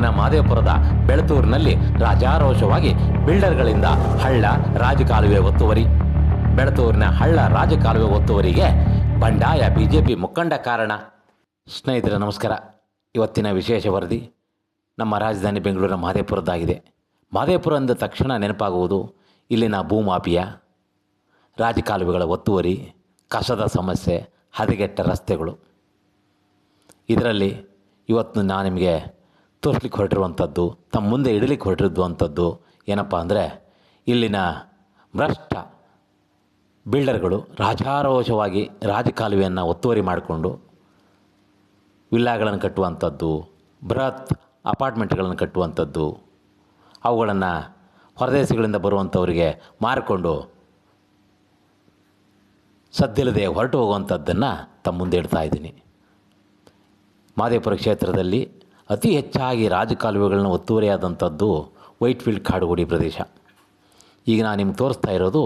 ಬೆಂಗಳೂರಿನ ಮಾದೇಪುರದ ಬೆಳತೂರಿನಲ್ಲಿ ರಾಜಾರೋಷವಾಗಿ ಬಿಲ್ಡರ್ಗಳಿಂದ ಹಳ್ಳ ರಾಜಕಾಲುವೆ ಒತ್ತುವರಿ. ಬೆಳತೂರಿನ ಹಳ್ಳ ರಾಜಕಾಲುವೆ ಒತ್ತುವರಿಗೆ ಬಂಡಾಯ ಬಿಜೆಪಿ ಮುಖಂಡ ಕಾರಣ. ಸ್ನೇಹಿತರೆ, ನಮಸ್ಕಾರ. ಇವತ್ತಿನ ವಿಶೇಷ ವರದಿ ನಮ್ಮ ರಾಜಧಾನಿ ಬೆಂಗಳೂರಿನ ಮಾದೇಪುರದ್ದಾಗಿದೆ ಮಾದೇಪುರ ಅಂದ ತಕ್ಷಣ ನೆನಪಾಗುವುದು ಇಲ್ಲಿನ ಭೂಮಾಪಿಯ ರಾಜಕಾಲುವೆಗಳ ಒತ್ತುವರಿ, ಕಸದ ಸಮಸ್ಯೆ, ಹದಗೆಟ್ಟ ರಸ್ತೆಗಳು. ಇದರಲ್ಲಿ ಇವತ್ತು ನಾನು ನಿಮಗೆ ತೋರಿಸ್ಲಿಕ್ಕೆ ಹೊರಟಿರುವಂಥದ್ದು, ತಮ್ಮ ಮುಂದೆ ಇಡಲಿಕ್ಕೆ ಹೊರಟಿರುವಂಥದ್ದು ಏನಪ್ಪ ಅಂದರೆ, ಇಲ್ಲಿನ ಭ್ರಷ್ಟ ಬಿಲ್ಡರ್ಗಳು ರಾಜಾರೋಷವಾಗಿ ರಾಜಕಾಲುವೆಯನ್ನು ಒತ್ತುವರಿ ಮಾಡಿಕೊಂಡು ವಿಲ್ಲಾಗಳನ್ನು ಕಟ್ಟುವಂಥದ್ದು, ಬೃಹತ್ ಅಪಾರ್ಟ್ಮೆಂಟ್ಗಳನ್ನು ಕಟ್ಟುವಂಥದ್ದು, ಅವುಗಳನ್ನು ಹೊರದೇಶಗಳಿಂದ ಬರುವಂಥವರಿಗೆ ಮಾರಿಕೊಂಡು ಸದ್ದಿಲ್ಲದೆ ಹೊರಟು ಹೋಗುವಂಥದ್ದನ್ನು ತಮ್ಮ ಮುಂದೆ ಇಡ್ತಾ ಇದ್ದೀನಿ. ಮಾದೇಪುರ ಕ್ಷೇತ್ರದಲ್ಲಿ ಅತಿ ಹೆಚ್ಚಾಗಿ ರಾಜಕಾಲುವೆಗಳನ್ನ ಒತ್ತುವರಿಯಾದಂಥದ್ದು ವೈಟ್ಫೀಲ್ಡ್ ಕಾಡುಗೋಡಿ ಪ್ರದೇಶ. ಈಗ ನಾನು ನಿಮ್ಗೆ ತೋರಿಸ್ತಾ ಇರೋದು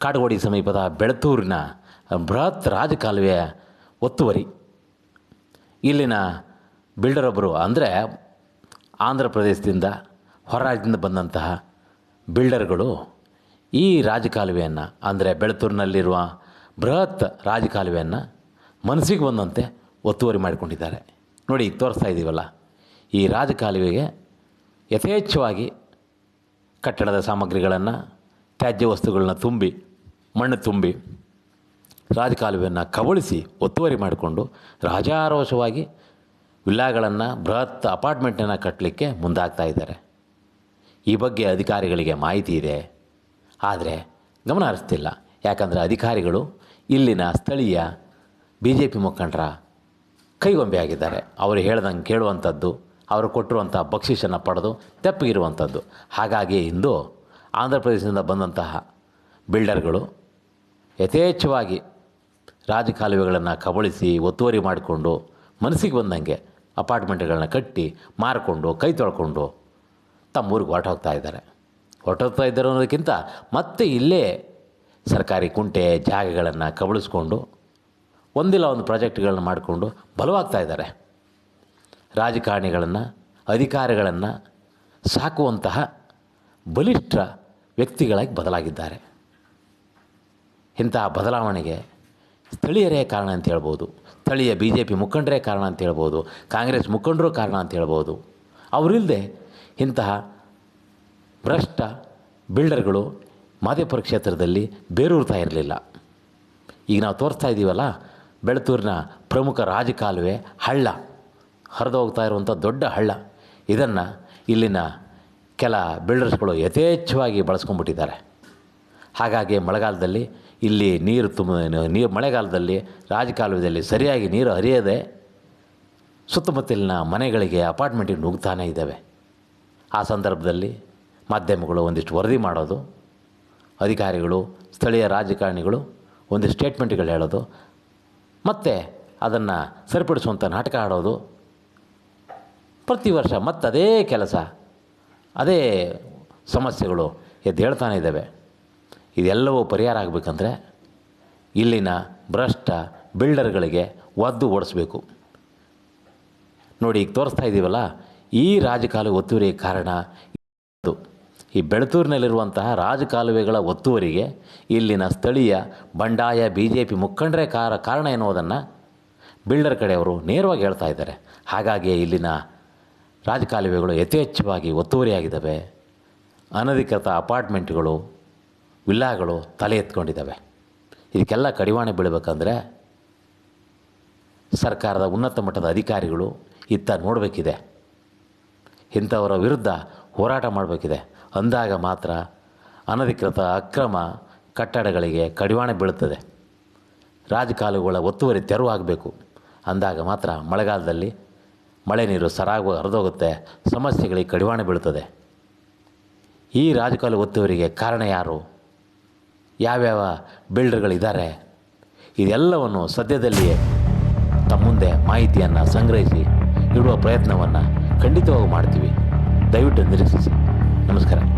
ಕಾಡುಗೋಡಿ ಸಮೀಪದ ಬೆಳತೂರಿನ ಬೃಹತ್ ರಾಜಕಾಲುವೆಯ ಒತ್ತುವರಿ. ಇಲ್ಲಿನ ಬಿಲ್ಡರ್ ಒಬ್ಬರು ಅಂದರೆ ಆಂಧ್ರ ಪ್ರದೇಶದಿಂದ ಹೊರರಾಜ್ಯದಿಂದ ಬಂದಂತಹ ಬಿಲ್ಡರ್ಗಳು ಈ ರಾಜಕಾಲುವೆಯನ್ನು ಅಂದರೆ ಬೆಳತೂರಿನಲ್ಲಿರುವ ಬೃಹತ್ ರಾಜಕಾಲುವೆಯನ್ನು ಮನಸ್ಸಿಗೆ ಬಂದಂತೆ ಒತ್ತುವರಿ ಮಾಡಿಕೊಂಡಿದ್ದಾರೆ. ನೋಡಿ, ತೋರಿಸ್ತಾ ಇದ್ದೀವಲ್ಲ ಈ ರಾಜಕಾಲುವೆಗೆ ಯಥೇಚ್ಛವಾಗಿ ಕಟ್ಟಡದ ಸಾಮಗ್ರಿಗಳನ್ನು, ತ್ಯಾಜ್ಯ ವಸ್ತುಗಳನ್ನ ತುಂಬಿ, ಮಣ್ಣು ತುಂಬಿ ರಾಜಕಾಲುವೆಯನ್ನು ಕಬಳಿಸಿ, ಒತ್ತುವರಿ ಮಾಡಿಕೊಂಡು ರಾಜಾರೋಷವಾಗಿ ವಿಲ್ಲಾಗಳನ್ನು, ಬೃಹತ್ ಅಪಾರ್ಟ್ಮೆಂಟನ್ನು ಕಟ್ಟಲಿಕ್ಕೆ ಮುಂದಾಗ್ತಾ ಇದ್ದಾರೆ. ಈ ಬಗ್ಗೆ ಅಧಿಕಾರಿಗಳಿಗೆ ಮಾಹಿತಿ ಇದೆ. ಆದರೆ ಗಮನ ಹರಿಸ್ತಿಲ್ಲ. ಯಾಕಂದರೆ ಅಧಿಕಾರಿಗಳು ಇಲ್ಲಿನ ಸ್ಥಳೀಯ ಬಿ ಜೆ ಪಿ ಮುಖಂಡರ ಕೈಗೊಂಬೆ ಆಗಿದ್ದಾರೆ. ಅವರು ಹೇಳ್ದಂಗೆ ಕೇಳುವಂಥದ್ದು ಅವರು ಕೊಟ್ಟಿರುವಂಥ ಬಕ್ಷಿಸನ್ನು ಪಡೆದು ತೆಪ್ಪಗಿರುವಂಥದ್ದು ಹಾಗಾಗಿ ಇಂದು ಆಂಧ್ರ ಪ್ರದೇಶದಿಂದ ಬಂದಂತಹ ಬಿಲ್ಡರ್ಗಳು ಯಥೇಚ್ಛವಾಗಿ ರಾಜಕಾಲುವೆಗಳನ್ನು ಕಬಳಿಸಿ ಒತ್ತುವರಿ ಮಾಡಿಕೊಂಡು ಮನಸ್ಸಿಗೆ ಬಂದಂಗೆ ಅಪಾರ್ಟ್ಮೆಂಟ್ಗಳನ್ನ ಕಟ್ಟಿ ಮಾರಿಕೊಂಡು ಕೈ ತೊಳ್ಕೊಂಡು ತಮ್ಮೂರಿಗೆ ಹೊರಟೋಗ್ತಾ ಇದ್ದಾರೆ. ಹೊರಟೋಗ್ತಾ ಇದ್ದಾರೆ ಅನ್ನೋದಕ್ಕಿಂತ ಮತ್ತೆ ಇಲ್ಲೇ ಸರ್ಕಾರಿ ಕುಂಟೆ ಜಾಗಗಳನ್ನು ಕಬಳಿಸ್ಕೊಂಡು ಒಂದಿಲ್ಲ ಒಂದು ಪ್ರಾಜೆಕ್ಟ್ಗಳನ್ನ ಮಾಡಿಕೊಂಡು ಬಲವಾಗ್ತಾ ಇದ್ದಾರೆ. ರಾಜಕಾರಣಿಗಳನ್ನು, ಅಧಿಕಾರಿಗಳನ್ನು ಸಾಕುವಂತಹ ಬಲಿಷ್ಠ ವ್ಯಕ್ತಿಗಳಾಗಿ ಬದಲಾಗಿದ್ದಾರೆ. ಇಂತಹ ಬದಲಾವಣೆಗೆ ಸ್ಥಳೀಯರೇ ಕಾರಣ ಅಂತ ಹೇಳ್ಬೋದು, ಸ್ಥಳೀಯ ಬಿ ಜೆ ಪಿ ಮುಖಂಡರೇ ಕಾರಣ ಅಂತ ಹೇಳ್ಬೋದು, ಕಾಂಗ್ರೆಸ್ ಮುಖಂಡರು ಕಾರಣ ಅಂತ ಹೇಳ್ಬೋದು. ಅವರಿಲ್ಲದೆ ಇಂತಹ ಭ್ರಷ್ಟ ಬಿಲ್ಡರ್ಗಳು ಮಾದೇಪುರ ಕ್ಷೇತ್ರದಲ್ಲಿ ಬೇರೂರ್ತಾ ಇರಲಿಲ್ಲ. ಈಗ ನಾವು ತೋರಿಸ್ತಾ ಇದ್ದೀವಲ್ಲ ಬೆಳತೂರಿನ ಪ್ರಮುಖ ರಾಜಕಾಲುವೆ ಹಳ್ಳ. ಹರಿದು ಹೋಗ್ತಾ ಇರುವಂಥ ದೊಡ್ಡ ಹಳ್ಳ. ಇದನ್ನು ಇಲ್ಲಿನ ಕೆಲ ಬಿಲ್ಡರ್ಸ್ಗಳು ಯಥೇಚ್ಛವಾಗಿ ಬಳಸ್ಕೊಂಡ್ಬಿಟ್ಟಿದ್ದಾರೆ. ಹಾಗಾಗಿ ಮಳೆಗಾಲದಲ್ಲಿ ಇಲ್ಲಿ ನೀರು ತುಂಬ ನೀರು ಮಳೆಗಾಲದಲ್ಲಿ, ರಾಜಕಾಲುವೆಯಲ್ಲಿ ಸರಿಯಾಗಿ ನೀರು ಹರಿಯದೆ ಸುತ್ತಮುತ್ತಲಿನ ಮನೆಗಳಿಗೆ ಅಪಾರ್ಟ್ಮೆಂಟಿಗೆ ನುಗ್ತಾನೇ ಇದ್ದಾವೆ. ಆ ಸಂದರ್ಭದಲ್ಲಿ ಮಾಧ್ಯಮಗಳು ಒಂದಿಷ್ಟು ವರದಿ ಮಾಡೋದು, ಅಧಿಕಾರಿಗಳು, ಸ್ಥಳೀಯ ರಾಜಕಾರಣಿಗಳು ಒಂದಿಷ್ಟು ಸ್ಟೇಟ್ಮೆಂಟ್ಗಳು ಹೇಳೋದು, ಮತ್ತು ಅದನ್ನು ಸರಿಪಡಿಸುವಂಥ ನಾಟಕ ಆಡೋದು ಪ್ರತಿ ವರ್ಷ ಮತ್ತೆ ಅದೇ ಕೆಲಸ. ಅದೇ ಸಮಸ್ಯೆಗಳು ಎದ್ದು ಹೇಳ್ತಾನೆ ಇದ್ದಾವೆ. ಇದೆಲ್ಲವೂ ಪರಿಹಾರ ಆಗಬೇಕಂದ್ರೆ ಇಲ್ಲಿನ ಭ್ರಷ್ಟ ಬಿಲ್ಡರ್ಗಳಿಗೆ ಒದ್ದು ಓಡಿಸ್ಬೇಕು. ನೋಡಿ ಈಗ ತೋರಿಸ್ತಾ ಇದ್ದೀವಲ್ಲ, ಈ ರಾಜಕಾಲುವೆ ಒತ್ತುವರಿಗೆ ಕಾರಣ ಈ ಬೆಳತೂರಿನಲ್ಲಿರುವಂತಹ ರಾಜಕಾಲುವೆಗಳ ಒತ್ತುವರಿಗೆ ಇಲ್ಲಿನ ಸ್ಥಳೀಯ ಬಂಡಾಯ ಬಿ ಜೆ ಪಿ ಮುಖಂಡರೇ ಕಾರ, ಕಾರಣ ಎನ್ನುವುದನ್ನು ಬಿಲ್ಡರ್ ಕಡೆಯವರು ನೇರವಾಗಿ ಹೇಳ್ತಾ ಇದ್ದಾರೆ. ಹಾಗಾಗಿ ಇಲ್ಲಿನ ರಾಜಕಾಲುವೆಗಳು ಯಥೇಚ್ಛವಾಗಿ ಒತ್ತುವರಿಯಾಗಿದ್ದಾವೆ. ಅನಧಿಕೃತ ಅಪಾರ್ಟ್ಮೆಂಟ್ಗಳು, ವಿಲ್ಲಾಗಳು ತಲೆ ಎತ್ಕೊಂಡಿದ್ದಾವೆ. ಇದಕ್ಕೆಲ್ಲ ಕಡಿವಾಣ ಬೀಳಬೇಕಂದ್ರೆ ಸರ್ಕಾರದ ಉನ್ನತ ಮಟ್ಟದ ಅಧಿಕಾರಿಗಳು ಇತ್ತ ನೋಡಬೇಕಿದೆ. ಇಂಥವರ ವಿರುದ್ಧ ಹೋರಾಟ ಮಾಡಬೇಕಿದೆ. ಅಂದಾಗ ಮಾತ್ರ ಅನಧಿಕೃತ ಅಕ್ರಮ ಕಟ್ಟಡಗಳಿಗೆ ಕಡಿವಾಣ ಬೀಳುತ್ತದೆ. ರಾಜಕಾಲುಗಳ ಒತ್ತುವರಿ ತೆರವಾಗಬೇಕು. ಅಂದಾಗ ಮಾತ್ರ ಮಳೆಗಾಲದಲ್ಲಿ ಮಳೆ ನೀರು ಸರಾಗ ಹರಿದೋಗುತ್ತೆ, ಸಮಸ್ಯೆಗಳಿಗೆ ಕಡಿವಾಣ ಬೀಳುತ್ತದೆ. ಈ ರಾಜಕಾಲ ಒತ್ತುವರಿಗೆ ಕಾರಣ ಯಾರು? ಯಾವ್ಯಾವ ಬಿಲ್ಡರ್ಗಳಿದ್ದಾರೆ? ಇದೆಲ್ಲವನ್ನು ಸದ್ಯದಲ್ಲಿಯೇ ತಮ್ಮ ಮುಂದೆ ಮಾಹಿತಿಯನ್ನು ಸಂಗ್ರಹಿಸಿ ಇಡುವ ಪ್ರಯತ್ನವನ್ನು ಖಂಡಿತವಾಗಿ ಮಾಡ್ತೀವಿ. ದಯವಿಟ್ಟು ನಿರೀಕ್ಷಿಸಿ. ನಮಸ್ಕಾರ.